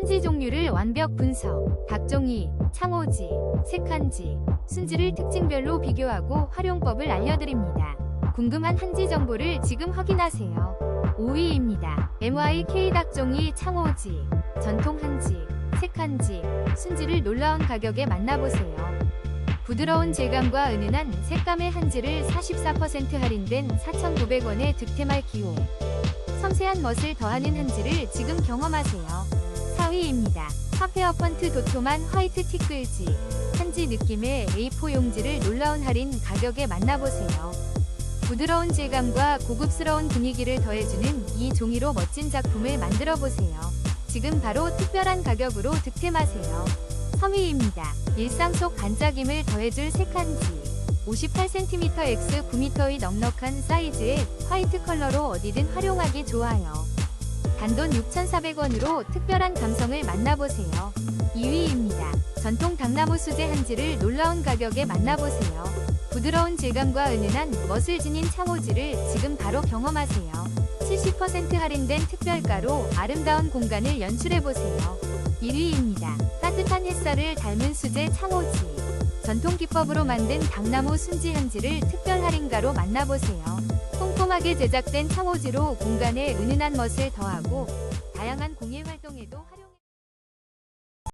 한지 종류를 완벽 분석, 각종이, 창호지, 색한지, 순지를 특징별로 비교하고 활용법을 알려드립니다. 궁금한 한지 정보를 지금 확인하세요. 5위입니다. MYK 닭종이 창호지, 전통 한지, 색한지, 순지를 놀라운 가격에 만나보세요. 부드러운 질감과 은은한 색감의 한지를 44% 할인된 4,900원에 득템할 기호. 섬세한 멋을 더하는 한지를 지금 경험하세요. 4위입니다. 파페어 펀트 도톰한 화이트 티끌지. 한지 느낌의 A4 용지를 놀라운 할인 가격에 만나보세요. 부드러운 질감과 고급스러운 분위기를 더해주는 이 종이로 멋진 작품을 만들어 보세요. 지금 바로 특별한 가격으로 득템하세요. 3위입니다. 일상 속 반짝임을 더해줄 색한지. 58cm x 9m의 넉넉한 사이즈의 화이트 컬러로 어디든 활용하기 좋아요. 단돈 6,400원으로 특별한 감성을 만나보세요. 2위입니다. 전통 당나무 수제 한지를 놀라운 가격에 만나보세요. 부드러운 질감과 은은한 멋을 지닌 창호지를 지금 바로 경험하세요. 70% 할인된 특별가로 아름다운 공간을 연출해보세요. 1위입니다. 따뜻한 햇살을 닮은 수제 창호지. 전통 기법으로 만든 당나무 순지 한지를 특별 할인가로 만나보세요. 꼼꼼하게 제작된 창호지로 공간에 은은한 멋을 더하고 다양한 공예 활동에도 활용